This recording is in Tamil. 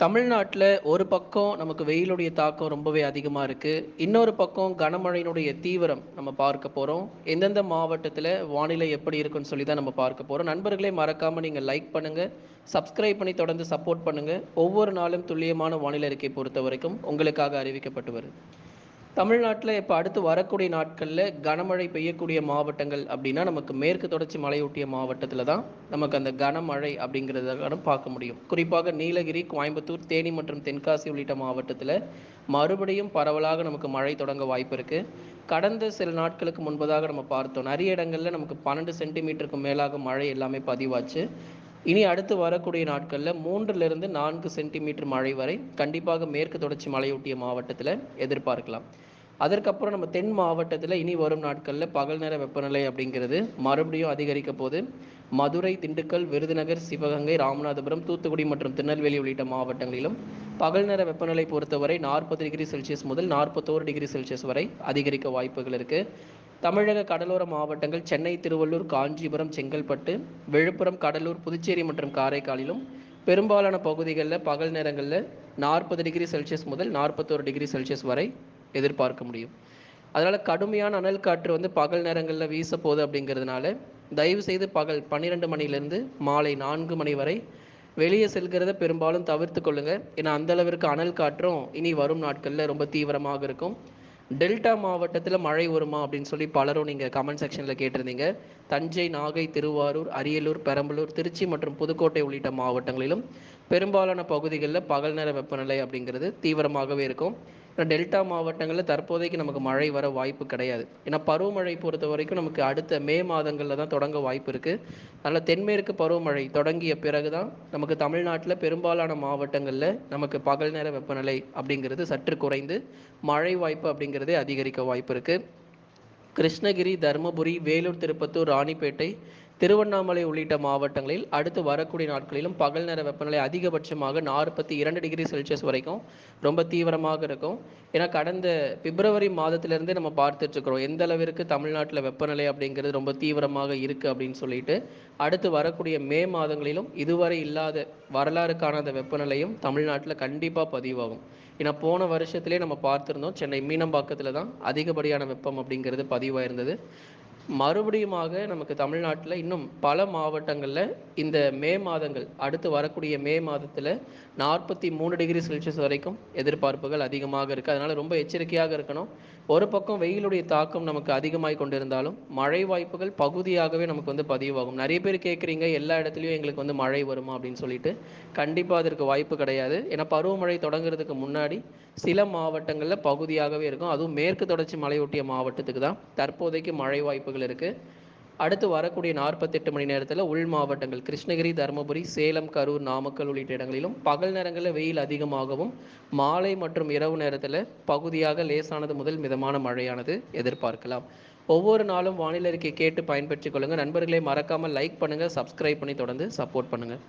தமிழ்நாட்டில் ஒரு பக்கம் நமக்கு வெயிலுடைய தாக்கம் ரொம்பவே அதிகமாக இருக்குது இன்னொரு பக்கம் கனமழையினுடைய தீவிரம் நம்ம பார்க்க போகிறோம் எந்தெந்த மாவட்டத்தில் வானிலை எப்படி இருக்குன்னு சொல்லி தான் நம்ம பார்க்க போகிறோம் நண்பர்களே மறக்காமல் நீங்கள் லைக் பண்ணுங்கள் சப்ஸ்கிரைப் பண்ணி தொடர்ந்து சப்போர்ட் பண்ணுங்கள் ஒவ்வொரு நாளும் துல்லியமான வானிலை அறிக்கை பொறுத்த வரைக்கும் உங்களுக்காக அறிவிக்கப்பட்டு வருது. தமிழ்நாட்டில் இப்போ அடுத்து வரக்கூடிய நாட்களில் கனமழை பெய்யக்கூடிய மாவட்டங்கள் அப்படின்னா நமக்கு மேற்கு தொடர்ச்சி மலையொட்டிய மாவட்டத்தில் தான் நமக்கு அந்த கனமழை அப்படிங்கிறத பார்க்க முடியும். குறிப்பாக நீலகிரி கோயம்புத்தூர் தேனி மற்றும் தென்காசி உள்ளிட்ட மாவட்டத்தில் மறுபடியும் பரவலாக நமக்கு மழை தொடங்க வாய்ப்பு இருக்குது கடந்த சில நாட்களுக்கு முன்பதாக நம்ம பார்த்தோம். நிறைய இடங்களில் நமக்கு பன்னெண்டு சென்டிமீட்டருக்கு மேலாக மழை எல்லாமே பதிவாச்சு. இனி அடுத்து வரக்கூடிய நாட்களில் மூன்றிலிருந்து நான்கு சென்டிமீட்டர் மழை வரை கண்டிப்பாக மேற்கு தொடர்ச்சி மலையொட்டிய மாவட்டத்தில் எதிர்பார்க்கலாம். அதற்கப்புறம் நம்ம தென் மாவட்டத்தில் இனி வரும் நாட்களில் பகல் நேர வெப்பநிலை அப்படிங்கிறது மறுபடியும் அதிகரிக்க போது மதுரை திண்டுக்கல் விருதுநகர் சிவகங்கை ராமநாதபுரம் தூத்துக்குடி மற்றும் திருநெல்வேலி உள்ளிட்ட மாவட்டங்களிலும் பகல் நேர வெப்பநிலை பொறுத்தவரை நாற்பது டிகிரி செல்சியஸ் முதல் நாற்பத்தோரு டிகிரி செல்சியஸ் வரை அதிகரிக்க வாய்ப்புகள் இருக்குது தமிழக கடலோர மாவட்டங்கள் சென்னை திருவள்ளூர் காஞ்சிபுரம் செங்கல்பட்டு விழுப்புரம் கடலூர் புதுச்சேரி மற்றும் காரைக்காலிலும் பெரும்பாலான பகுதிகளில் பகல் நேரங்களில் நாற்பது டிகிரி செல்சியஸ் முதல் நாற்பத்தோரு டிகிரி செல்சியஸ் வரை எதிர்பார்க்க முடியும். அதனால் கடுமையான அனல் காற்று வந்து பகல் நேரங்களில் வீச போகுது அப்படிங்கிறதுனால தயவு செய்து பகல் பன்னிரெண்டு மணிலேருந்து மாலை நான்கு மணி வரை வெளியே செல்கிறத பெரும்பாலும் தவிர்த்து கொள்ளுங்கள் ஏன்னா அந்த அளவிற்கு அனல் காற்றும் இனி வரும் நாட்களில் ரொம்ப தீவிரமாக இருக்கும். டெல்டா மாவட்டத்தில் மழை வருமா அப்படின்னு சொல்லி பலரும் நீங்கள் கமெண்ட் செக்ஷனில் கேட்டிருந்தீங்க. தஞ்சை நாகை திருவாரூர் அரியலூர் பெரம்பலூர் திருச்சி மற்றும் புதுக்கோட்டை உள்ளிட்ட மாவட்டங்களிலும் பெரும்பாலான பகுதிகளில் பகல் நேர வெப்பநிலை அப்படிங்கிறது தீவிரமாகவே இருக்கும். டெல்டா மாவட்டங்களில் தற்போதைக்கு நமக்கு மழை வர வாய்ப்பு கிடையாது. ஏன்னா பருவமழை பொறுத்த வரைக்கும் நமக்கு அடுத்த மே மாதங்களில் தான் தொடங்க வாய்ப்பு இருக்குது அதனால் தென்மேற்கு பருவமழை தொடங்கிய பிறகு தான் நமக்கு தமிழ்நாட்டில் பெரும்பாலான மாவட்டங்களில் நமக்கு பகல் நேர வெப்பநிலை அப்படிங்கிறது சற்று குறைந்து மழை வாய்ப்பு அப்படிங்கிறதே அதிகரிக்க வாய்ப்பு இருக்குது கிருஷ்ணகிரி தருமபுரி வேலூர் திருப்பத்தூர் ராணிப்பேட்டை திருவண்ணாமலை உள்ளிட்ட மாவட்டங்களில் அடுத்து வரக்கூடிய நாட்களிலும் பகல் நேர வெப்பநிலை அதிகபட்சமாக நாற்பத்தி இரண்டு டிகிரி செல்சியஸ் வரைக்கும் ரொம்ப தீவிரமாக இருக்கும். ஏன்னா கடந்த பிப்ரவரி மாதத்திலிருந்தே நம்ம பார்த்துட்டு இருக்கிறோம் எந்த அளவிற்கு தமிழ்நாட்டில் வெப்பநிலை அப்படிங்கிறது ரொம்ப தீவிரமாக இருக்குது அப்படின்னு சொல்லிட்டு அடுத்து வரக்கூடிய மே மாதங்களிலும் இதுவரை இல்லாத வரலாறு காணாத வெப்பநிலையும் தமிழ்நாட்டில் கண்டிப்பாக பதிவாகும். ஏன்னா போன வருஷத்திலே நம்ம பார்த்துருந்தோம் சென்னை மீனம்பாக்கத்தில் தான் அதிகப்படியான வெப்பம் அப்படிங்கிறது பதிவாயிருந்தது. மறுபடியுமாக நமக்கு தமிழ்நாட்டில் இன்னும் பல மாவட்டங்களில் இந்த மே மாதங்கள் அடுத்து வரக்கூடிய மே மாதத்தில் நாற்பத்தி மூணு டிகிரி செல்சியஸ் வரைக்கும் எதிர்பார்ப்புகள் அதிகமாக இருக்குது அதனால் ரொம்ப எச்சரிக்கையாக இருக்கணும். ஒரு பக்கம் வெயிலுடைய தாக்கம் நமக்கு அதிகமாய் கொண்டிருந்தாலும் மழை வாய்ப்புகள் பகுதியாகவே நமக்கு வந்து பதிவாகும். நிறைய பேர் கேட்குறீங்க எல்லா இடத்துலையும் எங்களுக்கு வந்து மழை வருமா அப்படின்னு சொல்லிட்டு. கண்டிப்பாக அதற்கு வாய்ப்பு கிடையாது. ஏன்னா பருவமழை தொடங்குறதுக்கு முன்னாடி சில மாவட்டங்களில் பகுதியாகவே இருக்கும். அதுவும் மேற்கு தொடர்ச்சி மலையொட்டிய மாவட்டத்துக்கு தான் தற்போதைக்கு மழை வாய்ப்புகள் இருக்குது அடுத்து வரக்கூடிய நாற்பத்தெட்டு மணி நேரத்தில் உள் மாவட்டங்கள் கிருஷ்ணகிரி தருமபுரி சேலம் கரூர் நாமக்கல் உள்ளிட்ட இடங்களிலும் பகல் நேரங்களில் வெயில் அதிகமாகவும் மாலை மற்றும் இரவு நேரத்தில் பகுதியாக லேசானது முதல் மிதமான மழையானது எதிர்பார்க்கலாம். ஒவ்வொரு நாளும் வானிலை அறிக்கை கேட்டு பயன்பெற்றுக் கொள்ளுங்கள் நண்பர்களை மறக்காமல் லைக் பண்ணுங்கள் சப்ஸ்கிரைப் பண்ணி தொடர்ந்து சப்போர்ட் பண்ணுங்கள்